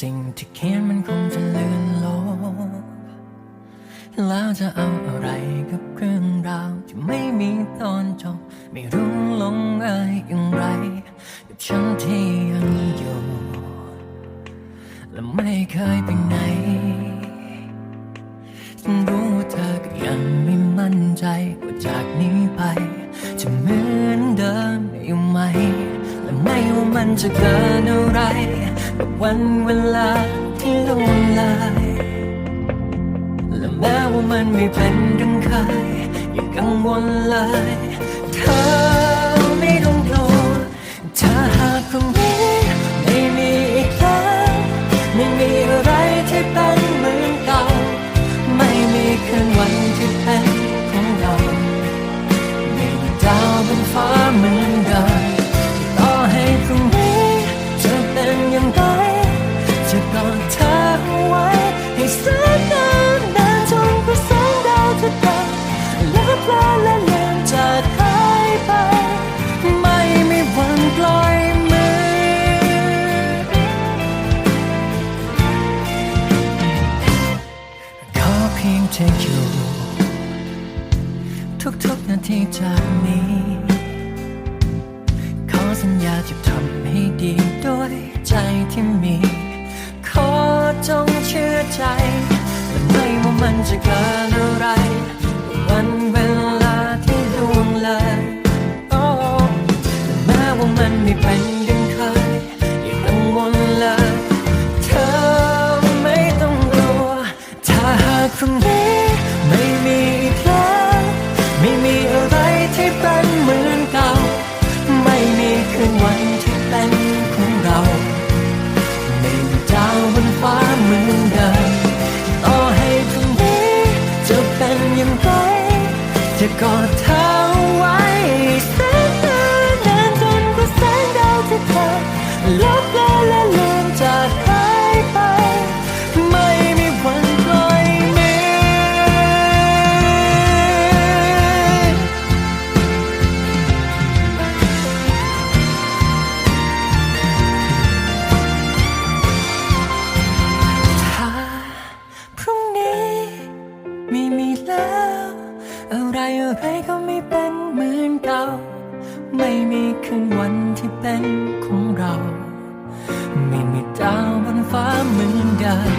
สิ่งที่เขียนมันคงจะลือนลบแล้วจะเอาอะไรกับเรื่องราวที่ไม่มีตอนจบ ไม่รู้ลงเอยอย่างไร กับฉันที่ยังอยู่ และไม่เคยไปไหน ฉันรู้ว่าเธอก็ยังไม่มั่นใจว่าจากนี้ไป มันจะเกินอะไรกับวันเวลาที่ล่วงลาย และแม้ว่ามันไม่เป็นดังเคยอย่ากังวลเลย เธอไม่ต้องกลัวถ้าห เพียงเธออยู่ ทุกๆนาทีจากนี้ ขอสัญญาจะทำให้ดีด้วยใจที่มี ขอจงเชื่อใจและไม่ว่ามันจะเกิดอะไรวันเวลาที่ล่วงเลยโอ้แม้ว่ามันไม่เป็นากพรุ่งนี้ไม่มีอีกแล้วไม่มีอะไรที่เป็นเหมือนเก่า ไม่มีคืนวันที่เป็นของเราไม่มีดาวบนฟ้าเหมือนเดิมต่อให้พรุ่งนี้จะเป็นอย่างไรจะกอด อะไรอไรก็ไม่เป็นเหมือนเก่า ไม่มีคืนวันที่เป็นของเรา ไม่มีดาวบนฟ้าเหมือนเดิม